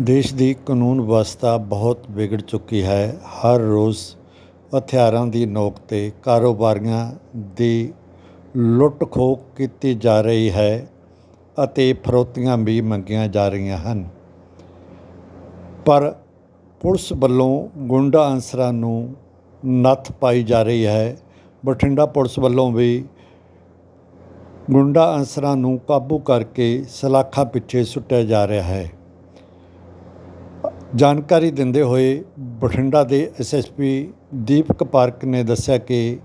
ਦੇਸ਼ ਦੀ ਕਾਨੂੰਨ ਵਿਵਸਥਾ ਬਹੁਤ ਵਿਗੜ ਚੁੱਕੀ ਹੈ। ਹਰ ਰੋਜ਼ ਹਥਿਆਰਾਂ ਦੀ ਨੋਕ 'ਤੇ ਕਾਰੋਬਾਰੀਆਂ ਦੀ ਲੁੱਟ ਖੋਹ ਕੀਤੀ ਜਾ ਰਹੀ ਹੈ ਅਤੇ ਫਰੋਤੀਆਂ ਵੀ ਮੰਗੀਆਂ ਜਾ ਰਹੀਆਂ ਹਨ। ਪਰ ਪੁਲਿਸ ਵੱਲੋਂ ਗੁੰਡਾ ਅਨਸਰਾਂ ਨੂੰ ਨੱਥ ਪਾਈ ਜਾ ਰਹੀ ਹੈ। ਬਠਿੰਡਾ ਪੁਲਿਸ ਵੱਲੋਂ ਵੀ ਗੁੰਡਾ ਅਨਸਰਾਂ ਨੂੰ ਕਾਬੂ ਕਰਕੇ ਸਲਾਖਾਂ ਪਿੱਛੇ ਸੁੱਟਿਆ ਜਾ ਰਿਹਾ ਹੈ। ਜਾਣਕਾਰੀ ਦਿੰਦੇ ਹੋਏ ਬਠਿੰਡਾ ਦੇ ਐਸਐਸਪੀ ਦੀਪਕ ਪਾਰਕ ਨੇ ਦੱਸਿਆ ਕਿ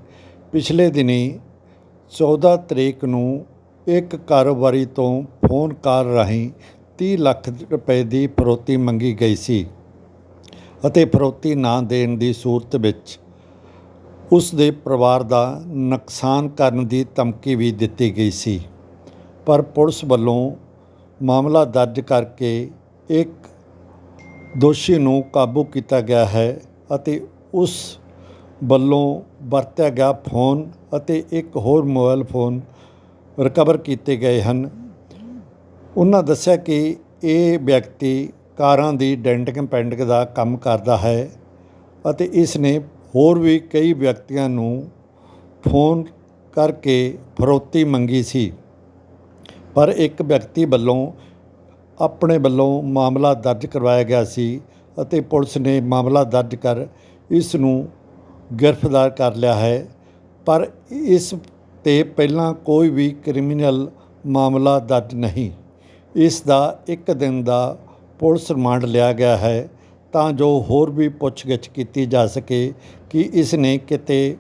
ਪਿਛਲੇ ਦਿਨੀਂ 14 ਤਰੀਕ ਨੂੰ ਇੱਕ ਕਾਰੋਬਾਰੀ ਤੋਂ ਫੋਨ ਕਾਲ ਰਾਹੀਂ 30 ਲੱਖ ਰੁਪਏ ਦੀ ਫਰੋਤੀ ਮੰਗੀ ਗਈ ਸੀ ਅਤੇ ਫਰੋਤੀ ਨਾ ਦੇਣ ਦੀ ਸੂਰਤ ਵਿੱਚ ਉਸ ਦੇ ਪਰਿਵਾਰ ਦਾ ਨੁਕਸਾਨ ਕਰਨ ਦੀ ਧਮਕੀ ਵੀ ਦਿੱਤੀ ਗਈ ਸੀ। ਪਰ ਪੁਲਿਸ ਵੱਲੋਂ ਮਾਮਲਾ ਦਰਜ ਕਰਕੇ ਇੱਕ ਦੋਸ਼ੀ ਨੂੰ ਕਾਬੂ ਕੀਤਾ ਗਿਆ ਹੈ ਅਤੇ ਉਸ ਵੱਲੋਂ ਵਰਤਿਆ ਗਿਆ ਫੋਨ ਅਤੇ ਇੱਕ ਹੋਰ ਮੋਬਾਈਲ ਫੋਨ ਰਿਕਵਰ ਕੀਤੇ ਗਏ ਹਨ। ਉਹਨਾਂ ਦੱਸਿਆ ਕਿ ਇਹ ਵਿਅਕਤੀ ਕਾਰਾਂ ਦੀ ਡੈਂਟਿੰਗ ਪੈਂਟਿੰਗ ਦਾ ਕੰਮ ਕਰਦਾ ਹੈ ਅਤੇ ਇਸ ਨੇ ਹੋਰ ਵੀ ਕਈ ਵਿਅਕਤੀਆਂ ਨੂੰ ਫੋਨ ਕਰਕੇ ਫਰੋਤੀ ਮੰਗੀ ਸੀ। ਪਰ ਇੱਕ ਵਿਅਕਤੀ ਵੱਲੋਂ ਆਪਣੇ ਵੱਲੋਂ ਮਾਮਲਾ ਦਰਜ ਕਰਵਾਇਆ ਗਿਆ ਸੀ ਅਤੇ ਪੁਲਿਸ ਨੇ ਮਾਮਲਾ ਦਰਜ ਕਰ ਇਸ ਨੂੰ ਗ੍ਰਿਫਤਾਰ ਕਰ ਲਿਆ ਹੈ। ਪਰ ਇਸ ਤੇ ਪਹਿਲਾਂ ਕੋਈ ਵੀ ਕ੍ਰਿਮੀਨਲ ਮਾਮਲਾ ਦਰਜ ਨਹੀਂ। ਇਸ ਦਾ ਇੱਕ ਦਿਨ ਦਾ ਪੁਲਿਸ ਰਿਮਾਂਡ ਲਿਆ ਗਿਆ ਹੈ ਤਾਂ ਜੋ ਹੋਰ ਵੀ ਪੁੱਛਗਿੱਛ ਕੀਤੀ ਜਾ ਸਕੇ ਕਿ ਇਸ ਨੇ ਕਿਤੇ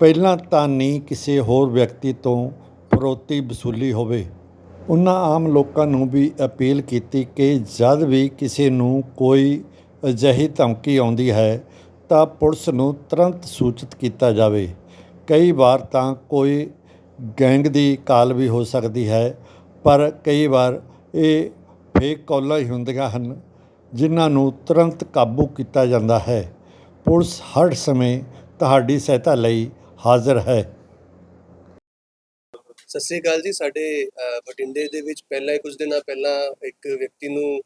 ਪਹਿਲਾਂ ਤਾਂ ਨਹੀਂ ਕਿਸੇ ਹੋਰ ਵਿਅਕਤੀ ਤੋਂ ਫਰੋਤੀ ਵਸੂਲੀ ਹੋਵੇ। ਉਹਨਾਂ ਆਮ ਲੋਕਾਂ ਨੂੰ ਵੀ ਅਪੀਲ ਕੀਤੀ ਕਿ ਜਦ ਵੀ ਕਿਸੇ ਨੂੰ ਕੋਈ ਅਜਿਹੀ ਧਮਕੀ ਆਉਂਦੀ ਹੈ, ਤਾਂ ਪੁਲਿਸ ਨੂੰ ਤੁਰੰਤ ਸੂਚਿਤ ਕੀਤਾ ਜਾਵੇ। ਕਈ ਵਾਰ ਤਾਂ ਕੋਈ ਗੈਂਗ ਦੀ ਕਾਲ ਵੀ ਹੋ ਸਕਦੀ ਹੈ, ਪਰ ਕਈ ਵਾਰ ਇਹ ਫੇਕ ਕਾਲਾਂ ਹੀ ਹੁੰਦੀਆਂ ਹਨ, ਜਿਨ੍ਹਾਂ ਨੂੰ ਤੁਰੰਤ ਕਾਬੂ ਕੀਤਾ ਜਾਂਦਾ ਹੈ। ਪੁਲਿਸ ਹਰ ਸਮੇਂ ਤੁਹਾਡੀ ਸਹਾਇਤਾ ਲਈ ਹਾਜ਼ਰ ਹੈ। ਸਤਿ ਸ੍ਰੀ ਅਕਾਲ ਜੀ ਸਾਡੇ ਅ, ਬਠਿੰਡੇ ਦੇ ਵਿੱਚ ਪਹਿਲਾਂ ਹੀ ਕੁਝ ਦਿਨਾਂ ਪਹਿਲਾਂ ਇੱਕ ਵਿਅਕਤੀ ਨੂੰ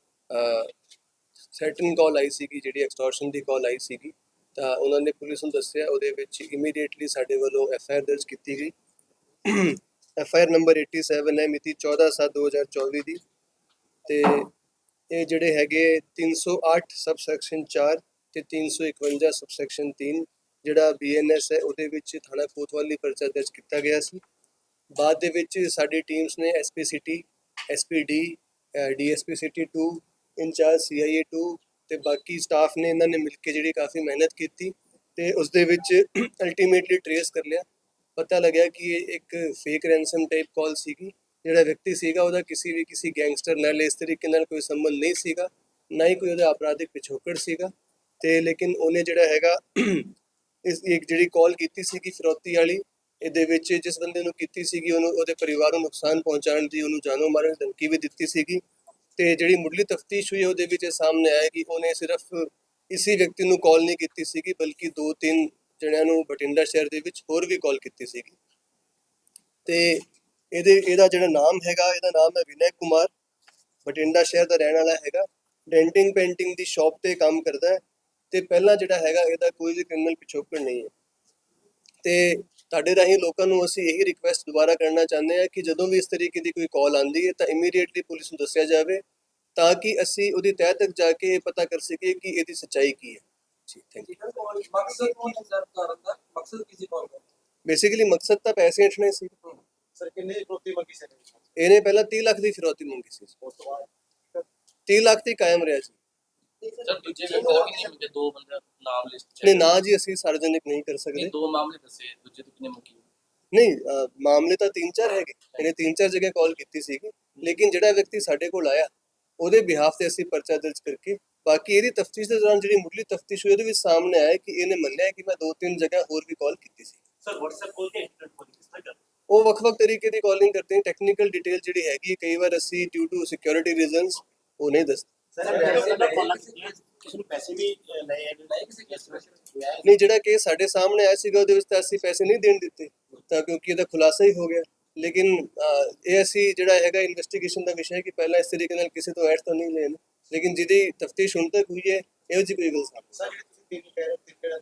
ਸਰਟਨ ਕਾਲ ਆਈ ਸੀਗੀ ਜਿਹੜੀ ਐਕਸਟੋਰਸ਼ਨ ਦੀ ਕਾਲ ਆਈ ਸੀਗੀ। ਤਾਂ ਉਹਨਾਂ ਨੇ ਪੁਲਿਸ ਨੂੰ ਦੱਸਿਆ ਉਹਦੇ ਵਿੱਚ ਇਮੀਡੀਏਟਲੀ ਸਾਡੇ ਵੱਲੋਂ ਐਫ ਆਈ ਆਰ ਦਰਜ ਕੀਤੀ ਗਈ। ਐਫ ਆਈ ਆਰ ਨੰਬਰ 87 ਹੈ ਮਿਤੀ 14/7/2024 ਦੀ ਤੇ ਇਹ ਜਿਹੜੇ ਹੈਗੇ 308 ਸਬਸੈਕਸ਼ਨ 4 ਤੇ 351 ਸਬਸੈਕਸ਼ਨ 3 ਜਿਹੜਾ ਬੀਐਨਐਸ ਹੈ ਉਹਦੇ ਵਿੱਚ ਥਾਣਾ ਕੋਤਵਾਲੀ ਪਰਚਾ ਦਰਜ ਕੀਤਾ ਗਿਆ ਸੀ। ਬਾਅਦ ਦੇ ਵਿੱਚ ਸਾਡੀ ਟੀਮਸ ਨੇ SP city SPD DSP city 2 incharge CIA 2 ਤੇ ਬਾਕੀ ਸਟਾਫ ਨੇ ਇਹਨਾਂ ਨੇ ਮਿਲ ਕੇ ਜਿਹੜੀ ਕਾਫੀ ਮਿਹਨਤ ਕੀਤੀ ਤੇ ਉਸ ਦੇ ਵਿੱਚ ਅਲਟੀਮੇਟਲੀ ਟਰੇਸ ਕਰ ਲਿਆ। ਪਤਾ ਲੱਗਿਆ ਕਿ ਇਹ ਇੱਕ ਫੇਕ ਰੈਂਸਮ ਟਾਈਪ ਕਾਲ ਸੀਗੀ, ਜਿਹੜਾ ਵਿਅਕਤੀ ਸੀਗਾ ਉਹਦਾ ਕਿਸੇ ਵੀ ਕਿਸੇ ਗੈਂਗਸਟਰ ਨਾਲ ਇਸ ਤਰੀਕੇ ਨਾਲ ਕੋਈ ਸੰਬੰਧ ਨਹੀਂ ਸੀਗਾ, ਨਾ ਹੀ ਕੋਈ ਉਹਦਾ ਅਪਰਾਧਿਕ ਪਿਛੋਕੜ ਸੀਗਾ ਤੇ ਲੇਕਿਨ ਉਹਨੇ ਜਿਹੜਾ ਹੈਗਾ ਇਸ ਇੱਕ ਜਿਹੜੀ ਕਾਲ ਕੀਤੀ ਸੀਗੀ ਫਿਰੌਤੀ ਵਾਲੀ ਇਹਦੇ ਵਿੱਚ ਜਿਸ ਬੰਦੇ ਨੂੰ ਕੀਤੀ ਸੀਗੀ ਉਹਨੂੰ ਉਹਦੇ ਪਰਿਵਾਰ ਨੂੰ ਨੁਕਸਾਨ ਪਹੁੰਚਾਉਣ ਦੀ ਉਹਨੂੰ ਜਾਨੋਂ ਮਾਰਨ ਦੀ ਧਮਕੀ ਵੀ ਦਿੱਤੀ ਸੀਗੀ। ਤੇ ਜਿਹੜੀ ਮੁੱਢਲੀ ਤਫਤੀਸ਼ ਹੋਈ ਉਹਦੇ ਵਿੱਚ ਇਹ ਸਾਹਮਣੇ ਆਇਆ ਕਿ ਉਹਨੇ ਸਿਰਫ ਇਸੇ ਵਿਅਕਤੀ ਨੂੰ ਕਾਲ ਨਹੀਂ ਕੀਤੀ ਸੀਗੀ, ਬਲਕਿ ਦੋ ਤਿੰਨ ਜਣਿਆਂ ਨੂੰ ਬਠਿੰਡਾ ਸ਼ਹਿਰ ਦੇ ਵਿੱਚ ਹੋਰ ਵੀ ਕਾਲ ਕੀਤੀ ਸੀਗੀ। ਤੇ ਇਹਦੇ, ਇਹਦਾ ਜਿਹੜਾ ਨਾਮ ਹੈਗਾ, ਇਹਦਾ ਨਾਮ ਹੈ ਵਿਨੈ ਕੁਮਾਰ। ਬਠਿੰਡਾ ਸ਼ਹਿਰ ਦਾ ਰਹਿਣ ਵਾਲਾ ਹੈਗਾ। ਡੈਂਟਿੰਗ ਪੇਂਟਿੰਗ ਦੀ ਸ਼ਾਪ ਤੇ ਕੰਮ ਕਰਦਾ ਹੈ। ਤੇ ਪਹਿਲਾਂ ਜਿਹੜਾ ਹੈਗਾ, ਇਹਦਾ ਕੋਈ ਵੀ ਕ੍ਰਿਮੀਨਲ ਪਿਛੋਕੜ ਨਹੀਂ ਹੈ। ਤੇ ਤੁਹਾਡੇ ਰਾਹੀਂ ਲੋਕਾਂ ਨੂੰ ਅਸੀਂ ਇਹੀ ਰਿਕੁਐਸਟ ਦੁਬਾਰਾ ਕਰਨਾ ਚਾਹੁੰਦੇ ਹਾਂ ਕਿ ਜਦੋਂ ਵੀ ਇਸ ਤਰੀਕੇ ਦੀ ਕੋਈ ਕਾਲ ਆਂਦੀ ਹੈ ਤਾਂ ਇਮੀਡੀਏਟਲੀ ਪੁਲਿਸ ਨੂੰ ਦੱਸਿਆ ਜਾਵੇ ਤਾਂ ਕਿ ਅਸੀਂ ਉਹਦੀ ਤਹਿ ਤੱਕ ਜਾ ਕੇ ਪਤਾ ਕਰ ਸਕੀਏ ਕਿ ਇਹਦੀ ਸੱਚਾਈ ਕੀ ਹੈ। ਜੀ ਥੈਂਕ ਯੂ ਮਕਸਦ ਕੌਣ ਹੈ ਸਰ ਕਰਨ ਦਾ ਮਕਸਦ ਕਿਸੇ ਕੌਣ ਦਾ ਬੇਸਿਕਲੀ ਮਕਸਦ ਤਾਂ ਪੈਸੇ ਹਟਣੇ ਸੀ। ਸਰ ਕਿੰਨੇ ਦੀ ਪ੍ਰੋਤੀ ਮੰਗੀ ਸੀ ਇਹਨੇ? ਪਹਿਲਾਂ 30 ਲੱਖ ਦੀ ਫਿਰੌਤੀ ਮੰਗੀ ਸੀ। ਉਸ ਤੋਂ ਬਾਅਦ? 30 ਲੱਖ ਤੇ ਕਾਇਮ ਰਿਹਾ ਸੀ। ਸਰ ਦੂਜੇ ਬੰਦੇ ਦਾ ਕਿੰਨੇ ਮੰਗੇ ਦੋ ਬੰਦੇ ਨਾਮ ਲਿਸਟ ਚ ਨਹੀਂ ਨਾ ਜੀ ਅਸੀਂ ਸਾਰਵਜਨਿਕ ਨਹੀਂ ਕਰ ਸਕਦੇ। ਨਹੀਂ ਦੋ ਮਾਮਲੇ ਦੱਸੇ ਦੂਜੇ ਤੋਂ ਕਿੰਨੇ ਮੰਗੀ ਨਹੀਂ ਅਹ, ਮਾਮਲੇ ਤਾਂ ਤਿੰਨ ਚਾਰ ਹੈਗੇ। ਇਹਨੇ ਤਿੰਨ ਚਾਰ ਜਗ੍ਹਾ ਕਾਲ ਕੀਤੀ ਸੀਗੀ। ਲੇਕਿਨ ਜਿਹੜਾ ਵਿਅਕਤੀ ਸਾਡੇ ਕੋਲ ਆਇਆ ਉਹਦੇ ਬਿਹਾਫ ਤੇ ਅਸੀਂ ਪਰਚਾ ਦਰਜ ਕਰਕੇ ਬਾਕੀ ਇਹਦੀ ਤਫਤੀਸ਼ ਦੇ ਦੌਰਾਨ ਜਿਹੜੀ ਮੁੱਢਲੀ ਤਫਤੀਸ਼ ਹੋਈ ਉਹਦੇ ਵਿੱਚ ਸਾਹਮਣੇ ਆਇਆ ਕਿ ਇਹਨੇ ਮੰਨਿਆ ਕਿ ਮੈਂ ਦੋ ਤਿੰਨ ਜਗ੍ਹਾ ਹੋਰ ਵੀ ਕਾਲ ਕੀਤੀ ਸੀ। ਸਰ WhatsApp ਕੋਲ ਕੇ ਇੰਟਰਨੈਟ ਕੋਲ ਕਿਸ ਤਰ੍ਹਾਂ ਕਰਦੇ? ਉਹ ਵੱਖ-ਵੱਖ ਤਰੀਕੇ ਦੀ ਕਾਲਿੰਗ ਕਰਦੇ ਹਨ ਟੈਕਨੀਕਲ ਡਿਟੇਲ ਜਿਹੜੀ ਹੈਗੀ ਹੈ, ਕਈ ਵਾਰ ਅਸੀਂ ਡਿਊ ਟੂ ਸਿਕਿਉਰਿਟੀ ਰੀਜ਼ਨਸ ਉਹ ਨਹੀਂ ਦੱਸਦੇ। ਸਰ ਪੈਸੇ ਦਾ ਕਾਲ ਕਿਸੇ ਨੂੰ ਪੈਸੇ ਵੀ ਲਏ ਨਹੀਂ? ਕਿਸੇ ਕੇਸ ਵਿੱਚ ਨਹੀਂ ਜਿਹੜਾ ਕੇਸ ਸਾਡੇ ਸਾਹਮਣੇ ਆਇਆ ਸੀਗਾ ਉਹਦੇ ਵਿੱਚ ਤਾਂ ਅਸੀਂ ਪੈਸੇ ਨਹੀਂ ਦੇਣ ਦਿੱਤੇ ਤਾਂ ਕਿਉਂਕਿ ਇਹਦਾ ਖੁਲਾਸਾ ਹੀ ਹੋ ਗਿਆ। ਲੇਕਿਨ ਇਹ ਅਸੀਂ ਜਿਹੜਾ ਹੈਗਾ ਇਨਵੈਸਟੀਗੇਸ਼ਨ ਦਾ ਵਿਸ਼ਾ ਹੈ ਕਿ ਪਹਿਲਾਂ ਇਸ ਤਰੀਕੇ ਨਾਲ ਕਿਸੇ ਤੋਂ ਐਡ ਤਾਂ ਨਹੀਂ ਲੈਣ ਲੇਕਿਨ ਜਿਹਦੀ ਤਫਤੀਸ਼ ਹੁਣ ਤੱਕ ਹੋਈ ਹੈ ਇਹੋ ਜਿਹੀ ਕੋਈ ਗੱਲ ਸਾਹਮਣੇ ਸਰ ਤੁਸੀਂ ਤਿੰਨ ਕਹਿ ਰਹੇ ਤਿੰਨ ਕਿਹੜਾ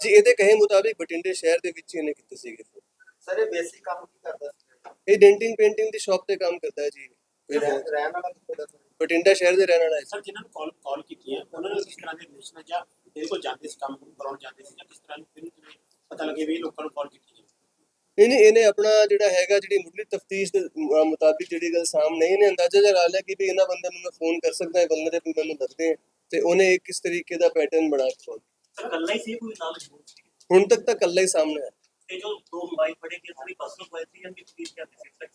ਜੀ ਇਹਦੇ ਕਹੇ ਮੁਤਾਬਿਕ ਬਠਿੰਡੇ ਸ਼ਹਿਰ ਦੇ ਵਿੱਚ ਇਹਨੇ ਕੀਤੇ ਸੀਗੇ। ਸਰ ਇਹ ਬੇਸਿਕ ਕੰਮ ਕੀ ਕਰਦਾ ਇਹ ਡੈਂਟਿੰਗ ਪੇਂਟਿੰਗ ਦੀ ਸ਼ਾਪ ਤੇ ਕੰਮ ਕਰਦਾ ਹੈ ਜੀ। ਕੋਈ ਰਹਿ- ਬਹੁਤ- ਰਹਿਣ ਵਾਲਾ ਕਿੱਥੇ ਦਾ ਬਠਿੰਡਾ ਸ਼ਹਿਰ ਦੇ ਰਹਿਣ ਵਾਲਾ ਹੈ। ਸਰ ਜਿਨ੍ਹਾਂ ਨੂੰ ਕਾਲ ਕਾਲ ਕੀਤੀ ਹੈ ਉਹਨਾਂ ਨੂੰ ਕਿਸ ਤਰ੍ਹਾਂ ਦੇ ਰਿਲੇਸ਼ਨ ਹੈ ਜਾਂ ਇਹਦੇ ਕੋਲ ਜਾਂਦੇ ਸੀ ਕੰਮ ਕਰਾਉਣ ਜਾਂਦੇ ਸੀ ਜਾਂ ਕਿਸ ਤਰ੍ਹਾਂ ਨੂੰ ਪਤਾ ਲੱਗੇ ਵੀ ਇਹ ਲੋਕਾਂ ਨੂੰ ਕਾਲ ਕੀਤੀ ਹੈ? ਨਹੀਂ ਨਹੀਂ ਇਹਨੇ ਆਪਣਾ ਜਿਹੜਾ ਹੈਗਾ ਜਿਹੜੀ ਮੁੱਢਲੀ ਤਫਤੀਸ਼ ਦੇ ਮੁਤਾਬਿਕ ਜਿਹੜੀ ਗੱਲ ਸਾਹਮਣੇ ਇਹਨੇ ਅੰਦਾਜ਼ਾ ਲਗਾ ਲਿਆ ਕਿ ਵੀ ਇਹਨਾਂ ਬੰਦਿਆਂ ਨੂੰ ਮੈਂ ਫੋਨ ਕਰ ਸਕਦਾ ਹਾਂ ਵਲਨਰੇਬਲ ਮੈਨੂੰ ਦੱਸਦੇ ਹੈ ਤੇ ਉਹਨੇ ਇੱਕ ਕਿਸ ਤਰੀਕੇ ਦਾ ਪੈਟਰਨ ਬਣਾ ਕੇ phone ਸਰ ਕੱਲਾ ਹੀ ਸੀ ਕੋਈ ਨਾਲ ਹੁਣ ਤੱਕ ਤਾਂ ਕੱਲਾ ਹੀ ਸਾਹਮਣੇ ਆਇਆ। ਤੇ ਜੋ ਦੋ ਮੋਬਾਈਲ ਫੜੇ ਗਏ ਸਾਰੀ ਪਰਸਨਲ ਹੋਏ ਸੀ ਜਾਂ ਕਿਸ ਚੀਜ਼ ਕੇ ਆਪੇ ਸਿਕਸ ਹੋਤਾ ਹੀ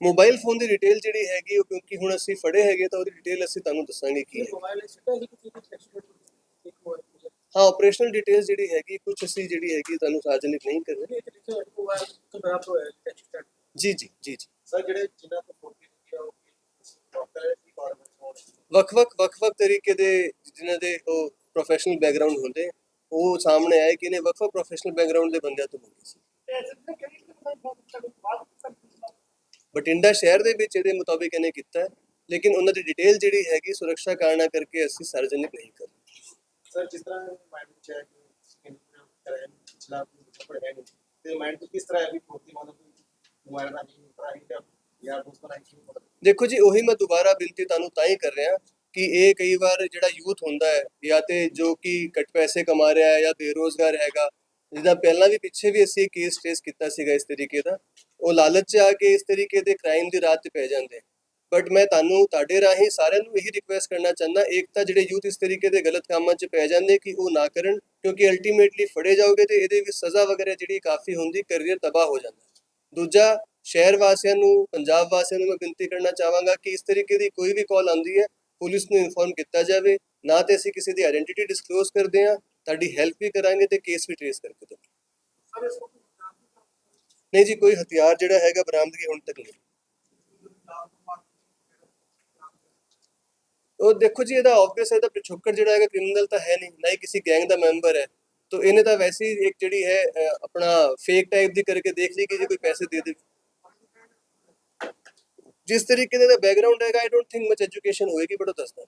ਮੋਬਾਈਲ ਫੋਨ ਦੀ ਡਿਟੇਲ ਜਿਹੜੀ ਹੈਗੀ ਉਹ ਕਿਉਂਕਿ ਹੁਣ ਅਸੀਂ ਫੜੇ ਹੈਗੇ ਤਾਂ ਉਹਦੀ ਡਿਟੇਲ ਅਸੀਂ ਤੁਹਾਨੂੰ ਦੱਸਾਂਗੇ ਕੀ ਹੈ। ਮੋਬਾਈਲ ਸਿੱਧਾ ਹੀ ਕਿਸੇ ਦੀ ਐਕਸੀਡੈਂਟ ਇੱਕ ਮੋਬਾਈਲ ਹਾਂ। ਆਪਰੇਸ਼ਨਲ ਡਿਟੇਲ ਜਿਹੜੀ ਹੈਗੀ ਕੁਝ ਅਸੀਂ ਜਿਹੜੀ ਹੈਗੀ ਤੁਹਾਨੂੰ ਸਾਰਜਨਿਕ ਨਹੀਂ ਕਰ। ਰਹੇ ਜੀ ਜੀ ਜੀ ਜੀ। ਸਰ ਜਿਹੜੇ ਜਿਨ੍ਹਾਂ ਤੋਂ ਫੋਟੋ ਕੀਤੀ ਉਹ ਡਾਕਟਰ ਗਵਰਨਮੈਂਟ ਹੋਣ ਵੱਖ-ਵੱਖ ਵੱਖ-ਵੱਖ ਤਰੀਕੇ ਦੇ ਜਿਨ੍ਹਾਂ ਦੇ ਉਹ ਪ੍ਰੋਫੈਸ਼ਨਲ ਬੈਕਗ੍ਰਾਉਂਡ ਹੁੰਦੇ ਉਹ ਸਾਹਮਣੇ ਆਏ ਕਿ ਇਹਨੇ ਵੱਖ-ਵੱਖ ਪ੍ਰੋਫੈਸ਼ਨਲ ਬੈਕਗ੍ਰਾਉਂਡ ਦੇ ਬੰਦਿਆਂ ਤੋਂ ਮੰਗੀ ਸੀ। ਬਠਿੰਡਾ ਸ਼ਹਿਰ ਦੇ ਵਿੱਚ ਇਹਦੇ ਮੁਤਾਬਿਕ ਇਹਨੇ ਕੀਤਾ ਹੈ ਲੇਕਿਨ ਉਹਨਾਂ ਦੀ ਡਿਟੇਲ ਜਿਹੜੀ ਹੈਗੀ ਸੁਰੱਖਿਆ ਕਾਰਨਾਂ ਕਰਕੇ ਅਸੀਂ ਸਾਰਜਨਿਕ ਨਹੀਂ ਕਰ। ਸਰ ਜਿਸ ਤਰ੍ਹਾਂ ਮਾਈਂਡ ਵਿੱਚ ਹੈ ਕਿ ਸਕਿਨ ਕਰਾਇਆ ਪਿਛਲਾ ਹੈ ਨਹੀਂ ਤੇ ਮਾਈਂਡ ਕਿਸ ਤਰ੍ਹਾਂ ਹੈ ਵੀ ਫੋਰਤੀ ਮਤਲਬ ਮੋਬਾਈਲ ਦਾ ਟਰਾਈ ਜਾਂ ਯਾਰ ਦੋਸਤਾਂ ਨਾਲ ਦੇਖੋ ਜੀ ਉਹੀ ਮੈਂ ਦੁਬਾਰਾ ਬੇਨਤੀ ਤੁਹਾਨੂੰ ਤਾਂ ਹੀ ਕਰ ਰਿਹਾ ਕਿ ਇਹ ਕਈ ਵਾਰ ਜਿਹੜਾ ਯੂਥ ਹੁੰਦਾ ਹੈ ਜਾਂ ਤੇ ਜੋ ਕਿ ਘੱਟ ਪੈਸੇ ਕਮਾ ਰਿਹਾ ਹੈ ਜਾਂ ਬੇਰੋਜ਼ਗਾਰ ਹੈਗਾ ਜਿਹਦਾ ਪਹਿਲਾਂ ਵੀ ਪਿੱਛੇ ਵੀ ਅਸੀਂ ਕੇਸ ਟ੍ਰੇਸ ਕੀਤਾ ਸੀਗਾ ਇਸ ਤਰੀਕੇ ਦਾ ਉਹ ਲਾਲਚ 'ਚ ਆ ਕੇ ਇਸ ਤਰੀਕੇ ਦੇ ਕ੍ਰਾਈਮ ਦੀ ਰਾਹ 'ਤੇ ਪੈ ਜਾਂਦੇ ਬਟ ਮੈਂ ਤੁਹਾਨੂੰ, ਤੁਹਾਡੇ ਰਾਹੀਂ ਸਾਰਿਆਂ ਨੂੰ ਇਹੀ ਰਿਕੁਐਸਟ ਕਰਨਾ ਚਾਹੁੰਦਾ, ਇੱਕ ਤਾਂ ਜਿਹੜੇ ਯੂਥ ਇਸ ਤਰੀਕੇ ਦੇ ਗਲਤ ਕੰਮਾਂ 'ਚ ਪੈ ਜਾਂਦੇ ਕਿ ਉਹ ਨਾ ਕਰਨ, ਕਿਉਂਕਿ ਅਲਟੀਮੇਟਲੀ ਫੜੇ ਜਾਓਗੇ ਤੇ ਇਹਦੇ ਵਿੱਚ ਸਜ਼ਾ ਵਗੈਰਾ ਜਿਹੜੀ ਕਾਫੀ ਹੁੰਦੀ ਕੈਰੀਅਰ ਤਬਾਹ ਹੋ ਜਾਂਦਾ। ਦੂਜਾ, ਸ਼ਹਿਰ ਵਾਸੀਆਂ ਨੂੰ, ਪੰਜਾਬ ਵਾਸੀਆਂ ਨੂੰ ਮੈਂ ਬੇਨਤੀ ਕਰਨਾ ਚਾਹਾਂਗਾ ਕਿ ਇਸ ਤਰੀਕੇ ਦੀ ਕੋਈ ਵੀ ਕਾਲ ਆਉਂਦੀ ਹੈ, ਪੁਲਿਸ ਨੂੰ ਇਨਫੋਰਮ ਕੀਤਾ ਜਾਵੇ। ਨਾ ਤੇ ਅਸੀਂ ਕਿਸੇ ਦੀ ਆਇਡੈਂਟੀਟੀ ਡਿਸਕਲੋਜ਼ ਕਰਦੇ ਹਾਂ, ਤੁਹਾਡੀ ਹੈਲਪ ਵੀ ਕਰਾਂਗੇ ਤੇ ਕੇਸ ਵੀ ਟ੍ਰੇਸ ਕਰਕੇ ਦਵਾਂਗੇ ਨਹੀਂ ਜੀ ਕੋਈ ਹਥਿਆਰ ਜਿਹੜਾ ਹੈਗਾ ਬਰਾਮਦਗੀ ਹੁਣ ਤੱਕ ਨਹੀਂ। ਉਹ ਦੇਖੋ ਜੀ ਇਹਦਾ ਆਬਵੀਅਸ ਇਹਦਾ ਪਿਛੋਕੜ ਜਿਹੜਾ ਹੈਗਾ ਕ੍ਰਿਮੀਨਲ ਤਾਂ ਹੈ ਨਹੀਂ ਨਾ ਹੀ ਕਿਸੇ ਗੈਂਗ ਦਾ ਮੈਂਬਰ ਹੈ। ਤਾਂ ਇਹਨੇ ਤਾਂ ਵੈਸੇ ਹੀ ਇੱਕ ਜਿਹੜੀ ਹੈ ਅਹ, ਆਪਣਾ ਫੇਕ ਟਾਈਪ ਦੀ ਕਰਕੇ ਦੇਖ ਲਈ ਕਿ ਜੇ ਕੋਈ ਪੈਸੇ ਦੇ ਦੇ। ਜਿਸ ਤਰੀਕੇ ਦਾ ਬੈਕਗ੍ਰਾਉਂਡ ਹੈਗਾ I don't think much education ਹੋਏਗੀ ਬਟ ਉਹ ਦੱਸਦਾ।